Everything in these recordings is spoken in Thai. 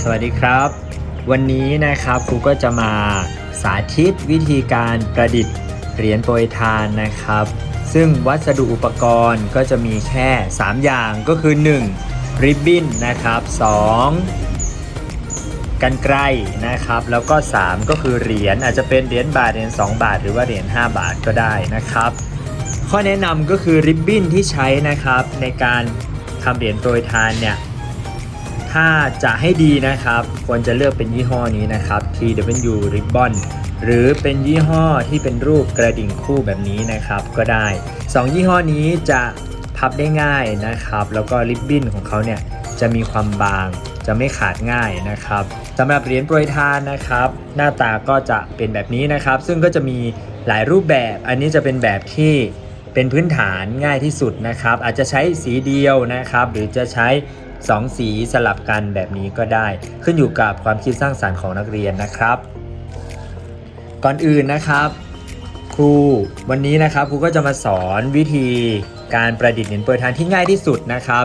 สวัสดีครับ วันนี้นะครับครูก็จะมาสาธิตวิธีการประดิษฐ์เหรียญโปรยทานนะครับ ซึ่งวัสดุอุปกรณ์ก็จะมีแค่ 3 อย่างก็คือ 1. ริบบิ้นนะครับ 2. กันไกลนะครับ แล้วก็ 3 ก็คือเหรียญอาจจะเป็นเหรียญบาทเหรียญ2 บาท หรือว่าเหรียญ5บาทก็ได้นะครับ ข้อแนะนำก็คือริบบิ้นที่ใช้นะครับในการทำเหรียญโปรยทานเนี่ยถ้าจะให้ดีนะครับ ควรจะเลือกเป็นยี่ห้อนี้นะครับ TW Ribbon หรือเป็นยี่ห้อที่เป็นรูปกระดิ่งคู่แบบนี้นะครับก็ได้ 2 ยี่ห้อนี้จะพับได้ง่ายนะครับ แล้วก็ริบบิ้นของเขาเนี่ยจะมีความบางจะไม่ขาดง่ายนะครับสำหรับเหรียญโปรยทานนะครับ หน้าตาก็จะเป็นแบบนี้นะครับ ซึ่งก็จะมีหลายรูปแบบ อันนี้จะเป็นแบบที่ เป็นพื้นฐานง่ายที่สุดนะครับ อาจจะใช้สีเดียวนะครับ หรือจะใช้สองสีสลับกันแบบนี้ก็ได้ ขึ้นอยู่กับความคิดสร้างสารรค์ของนักเรียนนะครับ ก่อนอื่นนะครับ ครูวันนี้นะครับครูก็จะมาสอนวิธีการประดิษฐ์เหรียญโปรยทานที่ง่ายที่สุดนะครับ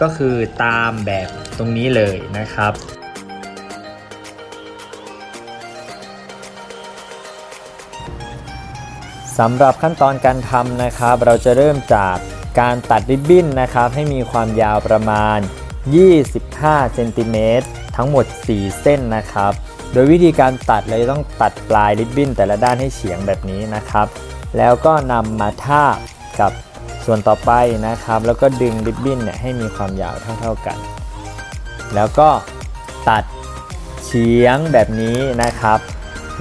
ก็คือตามแบบตรงนี้เลยนะครับ สำหรับขั้นตอนการทำนะครับ เราจะเริ่มจากการตัดริบบิ้นนะครับ ให้มีความยาวประมาณ 25เซนติเมตรทั้งหมด 4 เส้นนะครับ โดยวิธีการตัดเราจะต้องตัดปลายริบบิ้นแต่ละด้านให้เฉียงแบบนี้นะครับ แล้วก็นำมาทาบกับส่วนต่อไปนะครับ แล้วก็ดึงริบบิ้นเนี่ยให้มีความยาวเท่า ๆกัน แล้วก็ตัดเฉียงแบบนี้นะครับ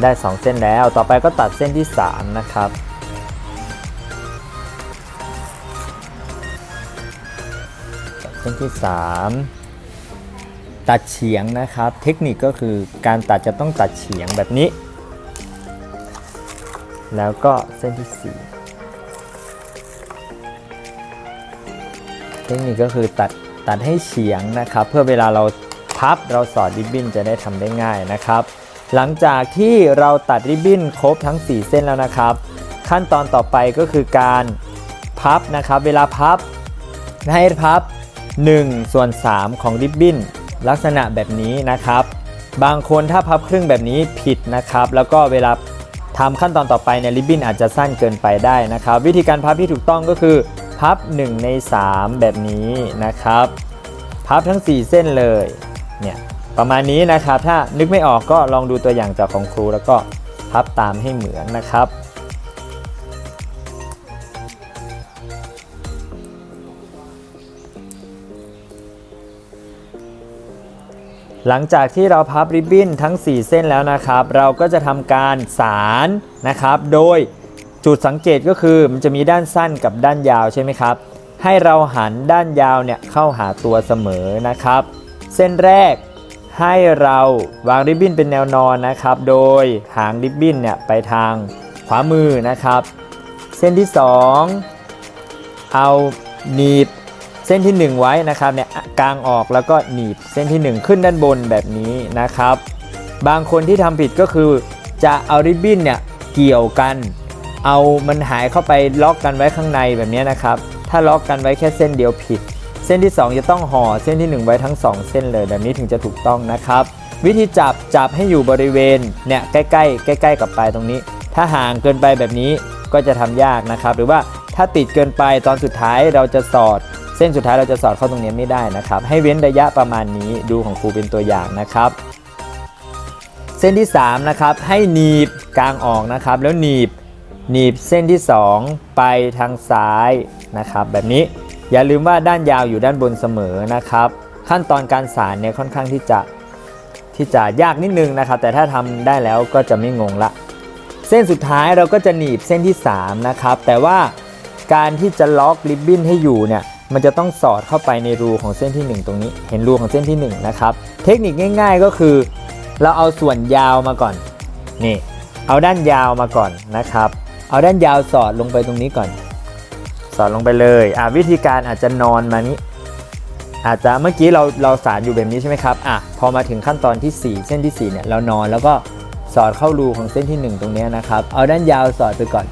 ได้ 2 เส้นแล้ว ต่อไปก็ตัดเส้นที่ 3 นะครับ เส้นที่ 3 ตัดเฉียงนะครับ เทคนิคก็คือการตัดจะต้องตัดเฉียงแบบนี้ แล้วก็เส้นที่ 4 เทคนิคก็คือตัดตัดให้เฉียงนะครับ เพื่อเวลาเราพับเราสอดริบบิ้นจะได้ทำได้ง่ายนะครับ หลังจากที่เราตัดริบบิ้นครบทั้ง 4 เส้นแล้วนะครับ ขั้นตอนต่อไปก็คือการพับนะครับ เวลาพับให้พับ 1ส่วน3ของริบบิ้นลักษณะแบบนี้นะครับ บางคนถ้าพับครึ่งแบบนี้ผิดนะครับ แล้วก็เวลาทำขั้นตอนต่อไปเนี่ยริบบิ้นอาจจะสั้นเกินไปได้นะครับ วิธีการพับที่ถูกต้องก็คือ พับ 1 ใน 3 แบบนี้นะครับ พับทั้ง 4 เส้นเลยเนี่ยประมาณนี้นะครับถ้านึกไม่ออกก็ลองดูตัวอย่างจากของครูแล้วก็พับตามให้เหมือนนะครับ หลังจากที่เราพับริบบิ้นทั้ง 4 เส้นแล้วนะครับ เราก็จะทำการสารนะครับ โดยจุดสังเกตก็คือมันจะมีด้านสั้นกับด้านยาวใช่ไหมครับ ให้เราหันด้านยาวเนี่ยเข้าหาตัวเสมอนะครับ เส้นแรกให้เราวางริบบิ้นเป็นแนวนอนนะครับ โดยหางริบบิ้นเนี่ยไปทางขวามือนะครับ เส้นที่ 2 เอาหนีบ เส้นที่ 1 ไว้นะครับเนี่ยกางออกแล้วก็หนีบเส้นที่ 1 ขึ้นด้านบนแบบนี้นะครับ บางคนที่ทำผิดก็คือจะเอาริบบิ้นเนี่ยเกี่ยวกัน เอามันหายเข้าไปล็อกกันไว้ข้างในแบบนี้นะครับ ถ้าล็อกกันไว้แค่เส้นเดียวผิด เส้นที่ 2 จะต้องห่อเส้นที่ 1 ไว้ทั้ง 2 เส้นเลยแบบนี้ถึงจะถูกต้องนะครับ วิธีจับจับให้อยู่บริเวณเนี่ยใกล้ๆใกล้ๆกับปลายตรงนี้ ถ้าห่างเกินไปแบบนี้ก็จะทำยากนะครับ หรือว่าถ้าติดเกินไปตอนสุดท้ายเราจะสอด เส้นสุดท้ายเราจะสอดเข้าตรงนี้ไม่ได้นะครับ ให้เว้นระยะประมาณนี้ดูของครูเป็นตัวอย่างนะครับ เส้นที่3นะครับให้หนีบกลางออกนะครับ แล้วหนีบหนีบเส้นที่ 2 ไปทางซ้ายนะครับ แบบนี้อย่าลืมว่าด้านยาวอยู่ด้านบนเสมอนะครับ ขั้นตอนการสารเนี่ยค่อนข้างที่จะที่จะยากนิดนึงนะครับ แต่ถ้าทำได้แล้วก็จะไม่งงละ เส้นสุดท้ายเราก็จะหนีบเส้นที่ 3 นะครับ แต่ว่าการที่จะล็อกริบบิ้นให้อยู่เนี่ย มันจะต้องสอดเข้าไปในรูของเส้นที่ 1 ตรงนี้ เห็นรูของเส้นที่1นะครับ เทคนิคง่าย ๆก็คือ เราเอาส่วนยาวมาก่อน นี่ เอาด้านยาวมาก่อนนะครับ เอาด้านยาวสอดลงไปตรงนี้ก่อน สอดลงไปเลยอ่าวิธีการอาจจะนอนมานี้ อาจจะเมื่อกี้เราเราสารอยู่แบบนี้ใช่ไหมครับอะพอมาถึงขั้นตอนที่ 4 เส้นที่4เนี่ยเรานอนแล้วก็สอดเข้ารูของเส้นที่ 1 ตรงนี้นะครับ เอาด้านยาวสอดไปก่อน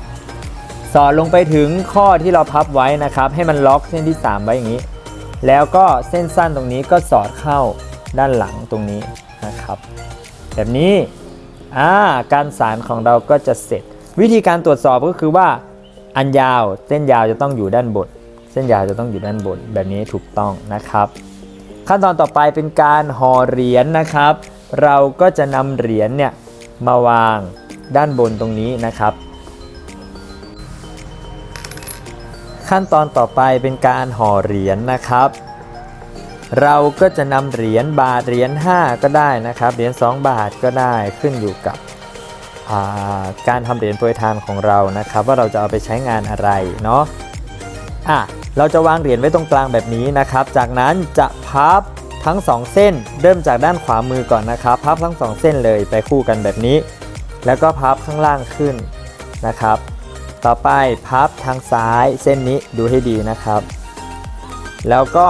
อดลงไปถึงข้อที่เราพับไว้นะครับ ให้มันล็อกเส้นที่ 3 ไว้อย่างนี้ แล้วก็เส้นสั้นตรงนี้ก็สอดเข้าด้านหลังตรงนี้นะครับ แบบนี้อ่าการสารของเราก็จะเสร็จ วิธีการตรวจสอบก็คือว่า อันยาวเส้นยาวจะต้องอยู่ด้านบนเส้นยาวจะต้องอยู่ด้านบนแบบนี้ถูกต้องนะครับ ขั้นตอนต่อไปเป็นการห่อเหรียญนะครับ เราก็จะนำเหรียญเนี่ยมาวางด้านบนตรงนี้นะครับ ขั้นตอนต่อไปเป็นการห่อเหรียญนะครับ เราก็จะนำเหรียญบาทเหรียญ5 ก็ได้นะครับ เหรียญ2บาทก็ได้ขึ้นอยู่กับาการทำเหรียญโปรยทานของเรานะครับ ว่าเราจะเอาไปใช้งานอะไรเนาะอะเราจะวางเหรียญไว้ตรงกลางแบบนี้นะครับ จากนั้นจะพับทั้ง 2 เส้น เริ่มจากด้านขวามือก่อนนะครับ พับทั้ง 2 เส้นเลยไปคู่กันแบบนี้ แล้วก็พับข้างล่างขึ้นนะครับ ต่อไปพับทางซ้ายเส้นนี้ดูให้ดีนะครับ แล้วก็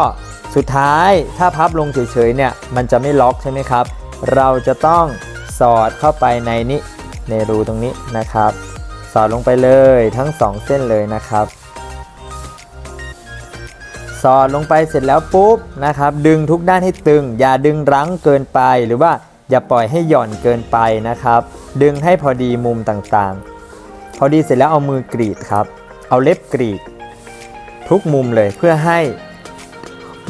สุดท้ายถ้าพับลงเฉยๆเนี่ยมันจะไม่ล็อกใช่ไหมครับ เราจะต้องสอดเข้าไปในนี้ในรูตรงนี้นะครับ สอดลงไปเลยทั้งสองเส้นเลยนะครับ สอดลงไปเสร็จแล้วปุ๊บนะครับ ดึงทุกด้านให้ตึง อย่าดึงรั้งเกินไปหรือว่าอย่าปล่อยให้หย่อนเกินไปนะครับ ดึงให้พอดีมุมต่างๆ พอดีเสร็จแล้วเอามือกรีดครับ เอาเล็บกรีด ทุกมุมเลยเพื่อให้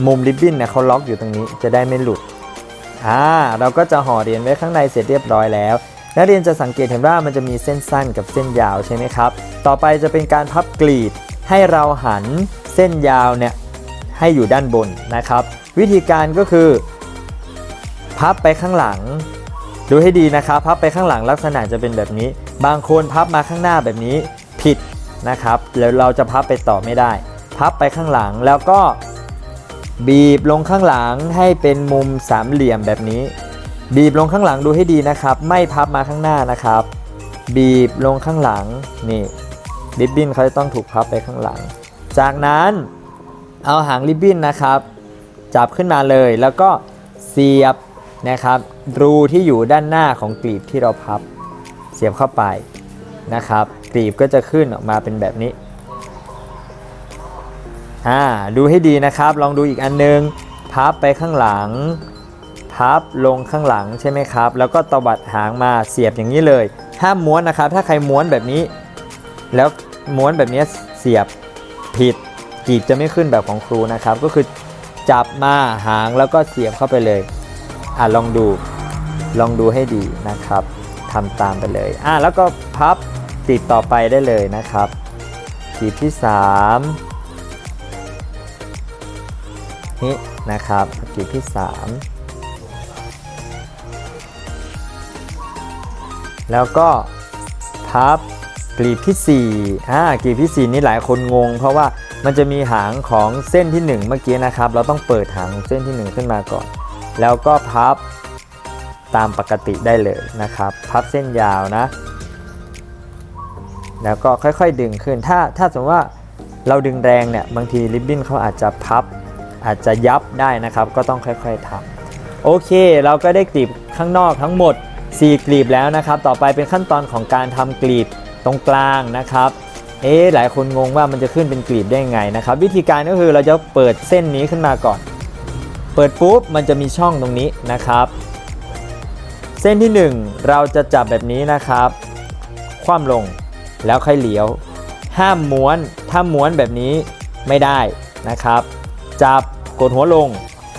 มุมริบบิ้นเนี่ยเขาล็อกอยู่ตรงนี้จะได้ไม่หลุดอ่าเราก็จะห่อเหรียญไว้ข้างในเสร็จเรียบร้อยแล้วนักเรียนจะสังเกตเห็นว่ามันจะมีเส้นสั้นกับเส้นยาวใช่ไหมครับ ต่อไปจะเป็นการพับกรีด ให้เราหันเส้นยาวเนี่ยให้อยู่ด้านบนนะครับ วิธีการก็คือ พับไปข้างหลัง ดูให้ดีนะครับ พับไปข้างหลังลักษณะจะเป็นแบบนี้ บางคนพับมาข้างหน้าแบบนี้ผิดนะครับแล้วเราจะพับไปต่อไม่ได้ พับไปข้างหลังแล้วก็บีบลงข้างหลังให้เป็นมุมสามเหลี่ยมแบบนี้ บีบลงข้างหลังดูให้ดีนะครับ ไม่พับมาข้างหน้านะครับ บีบลงข้างหลังนี่ริบบิ้นเขาจะต้องถูกพับไปข้างหลัง จากนั้นเอาหางริบบิ้นนะครับ จับขึ้นมาเลยแล้วก็เสียบนะครับรูที่อยู่ด้านหน้าของกลีบที่เราพับ เสียบเข้าไปนะครับกลีบก็จะขึ้นออกมาเป็นแบบนี้อ่าดูให้ดีนะครับ ลองดูอีกอันนึง พับไปข้างหลัง พับลงข้างหลังใช่ไหมครับ แล้วก็ตวัดหางมาเสียบอย่างนี้เลยห้ามม้วนนะครับ ถ้าใครม้วนแบบนี้ แล้วม้วนแบบนี้เสียบผิดกรีบจะไม่ขึ้นแบบของครูนะครับ ก็คือจับมาหางแล้วก็เสียบเข้าไปเลยอะลองดูลองดูให้ดีนะครับ ทำตามไปเลยอะแล้วก็พับกรีบต่อไปได้เลยนะครับกรีบที่3นี่นะครับกรีบที่ 3 แล้วก็พับกลีบที่4อ่ากลีบที่ 4 นี่หลายคนงง เพราะว่ามันจะมีหางของเส้นที่ 1 เมื่อกี้นะครับ เราต้องเปิดหางของเส้นที่ 1 ขึ้นมาก่อน แล้วก็พับ ตามปกติได้เลยนะครับ พับเส้นยาวนะ แล้วก็ค่อยๆดึงขึ้น ถ้าถ้าสมมติว่าเราดึงแรงเนี่ยบางทีริบบิ้นเขาอาจจะพับ อาจจะยับได้นะครับ ก็ต้องค่อยๆทำโอเค เราก็ได้กลีบข้างนอกทั้งหมด 4 กลีบแล้วนะครับ ต่อไปเป็นขั้นตอนของการทำกลีบตรงกลางนะครับเอ๊หลายคนงงว่ามันจะขึ้นเป็นกลีบได้ไงนะครับ วิธีการก็คือเราจะเปิดเส้นนี้ขึ้นมาก่อน เปิดปุ๊บมันจะมีช่องตรงนี้นะครับ ส้นที่ 1 เราจะจับแบบนี้นะครับ คว่ำลงแล้วค่อยเหลียว ห้ามม้วน ถ้าม้วนแบบนี้ไม่ได้นะครับ จับกดหัวลง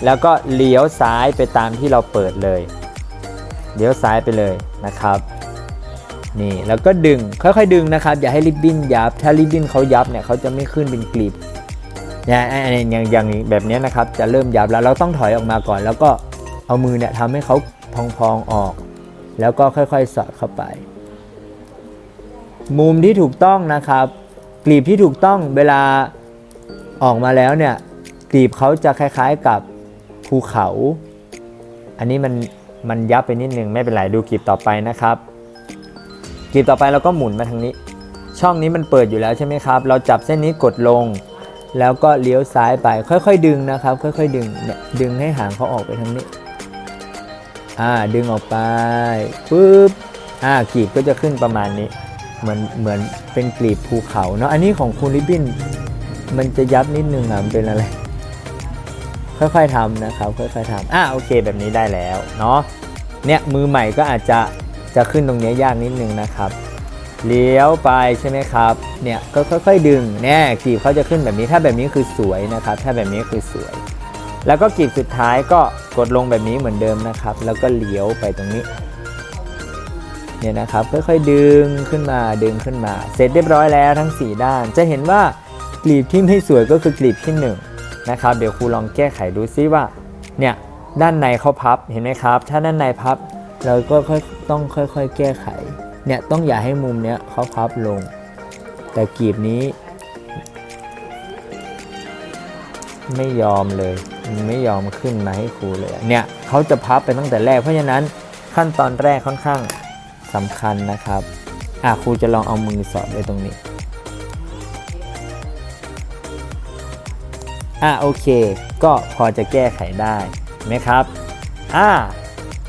แล้วก็เลี้ยวซ้ายไปตามที่เราเปิดเลย เลี้ยวซ้ายไปเลยนะครับ นี่แล้วก็ดึงค่อยๆดึงนะครับ อย่าให้ริบบิ้นยับ ถ้าริบบิ้นเขายับเนี่ยเขาจะไม่ขึ้นเป็นกลีบเนี่ยอันนี้อย่างอย่างแบบนี้นะครับ จะเริ่มยับแล้วเราต้องถอยออกมาก่อน แล้วก็เอามือเนี่ยทำให้เขา พองๆออก แล้วก็ค่อยๆสอดเข้าไป มุมที่ถูกต้องนะครับ กลีบที่ถูกต้องเวลาออกมาแล้วเนี่ยกลีบเขาจะคล้ายๆกับภูเขา อันนี้มันมันยับไปนิดนึงไม่เป็นไรดูกลีบต่อไปนะครับกลีบต่อไปเราก็หมุนมาทางนี้ ช่องนี้มันเปิดอยู่แล้วใช่ไหมครับ เราจับเส้นนี้กดลง แล้วก็เลี้ยวซ้ายไปค่อยๆ ดึงนะครับ ค่อยๆ ดึงเนี่ยดึงให้หางเขาออกไปทางนี้ อ่าดึงออกไปปุ๊บอ่ากลีบก็จะขึ้นประมาณนี้ เหมือนเหมือนเป็นกลีบภูเขาเนาะอันนี้ของคุณริบบินมันจะยับนิดนึงอะมันเป็นอะไร ค่อยๆทำนะครับค่อยๆทำอะโอเคแบบนี้ได้แล้วเนาะเนี่ยมือใหม่ก็อาจจะจะขึ้นตรงนี้ยยากนิดนึงนะครับเลี้ยวไปใช่ไหมครับ เนี่ยก็ค่อย ๆ ดึงแน่กลีบเขาจะขึ้นแบบนี้ ถ้าแบบนี้คือสวยนะครับ ถ้าแบบนี้คือสวย แล้วก็กลีบสุดท้ายก็กดลงแบบนี้เหมือนเดิมนะครับ แล้วก็เลี้ยวไปตรงนี้เนี่ยนะครับค่อยๆดึงขึ้นมาดึงขึ้นมา เสร็จเรียบร้อยแล้วทั้ง 4 ด้าน จะเห็นว่ากลีบที่ไม่สวยก็คือกลีบที่1นะครับเดี๋ยวครูลองแก้ไขดูซิว่าเนี่ยด้านในเขาพับเห็นไหมครับ ถ้าด้านในพับ เราก็ค่อยต้องค่อย ๆ แก้ไขเนี่ยต้องอย่าให้มุมเนี้ยเขาพับลง แต่กลีบนี้ ไม่ยอมเลย ไม่ยอมขึ้นมาให้ครูเลย เนี่ยเขาจะพับไปตั้งแต่แรก เพราะฉะนั้นขั้นตอนแรกค่อนข้างสำคัญนะครับ อะครูจะลองเอามือสอดไว้ตรงนี้ อะโอเค ก็พอจะแก้ไขได้ไหมครับ อะ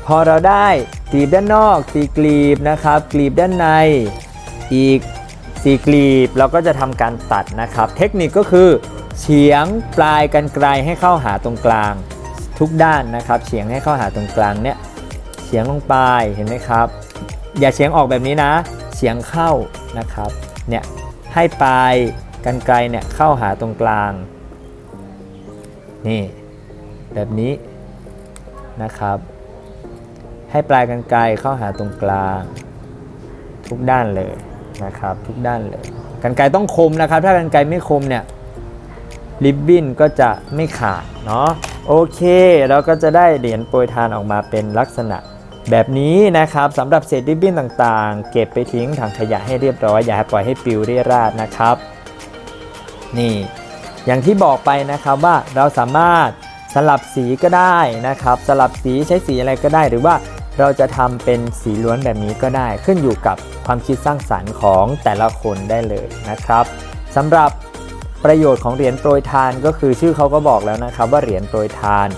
พอเราได้กลีบด้านนอกสีกลีบนะครับ กลีบด้านในอีกสีกลีบเราก็จะทำการตัดนะครับ เทคนิคก็คือ เฉียงปลายกันไกลให้เข้าหาตรงกลาง ทุกด้านนะครับเฉียงให้เข้าหาตรงกลางเนี่ยเฉียงลงไปเห็นไหมครับ อย่าเฉียงออกแบบนี้นะเฉียงเข้านะครับเนี่ยให้ปลายกันไกลเนี่ยเข้าหาตรงกลางนี่แบบนี้นะครับ ให้ปลายกันไกลเข้าหาตรงกลาง ทุกด้านเลยนะครับทุกด้านเลยกันไกลต้องคมนะครับ ถ้ากันไกลไม่คมเนี่ย ริบบิ้นก็จะไม่ขาดเนาะโอเคเราก็จะได้เหรียญโปรยทานออกมาเป็นลักษณะ แบบนี้นะครับสำหรับเศษริบบิ้นต่างๆ เก็บไปทิ้งถังขยะให้เรียบร้อยอย่าปล่อยให้ปิวเรี่ยราดนะครับ นี่ อย่างที่บอกไปนะครับว่าเราสามารถสลับสีก็ได้นะครับ สลับสีใช้สีอะไรก็ได้หรือว่าเราจะทำเป็นสีล้วนแบบนี้ก็ได้ ขึ้นอยู่กับความคิดสร้างสรรค์ของแต่ละคนได้เลยนะครับสำหรับ ประโยชน์ของเหรียญโปรยทานก็คือชื่อเขาก็บอกแล้วนะครับว่าเหรียญโปรยทาน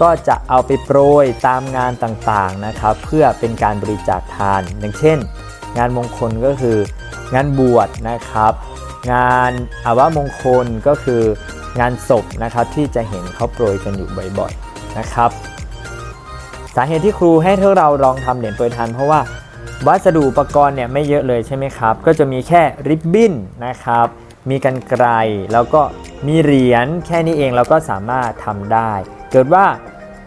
ก็จะเอาไปโปรยตามงานต่างๆนะครับ เพื่อเป็นการบริจาคทาน อย่างเช่น งานมงคลก็คืองานบวชนะครับ งานอาวมงคลก็คืองานศพนะครับที่จะเห็นเขาโปรยกันอยู่บ่อยๆนะครับ สาเหตุที่ครูให้เท่าเราลองทำเหรียญโปรยทาน เพราะว่าวัสดุอุปกรณ์เนี่ยไม่เยอะเลยใช่ไหมครับ ก็จะมีแค่ริบบิ้นนะครับ มีกันไกลแล้วก็มีเหรียญแค่นี้เองเราก็สามารถทำได้ เกิดว่า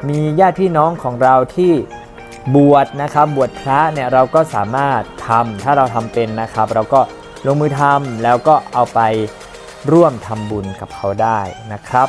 มีญาติพี่น้องของเราที่บวชนะครับบวชพระเนี่ยเราก็สามารถทำถ้าเราทำเป็นนะครับ เราก็ลงมือทำแล้วก็เอาไปร่วมทำบุญกับเขาได้นะครับ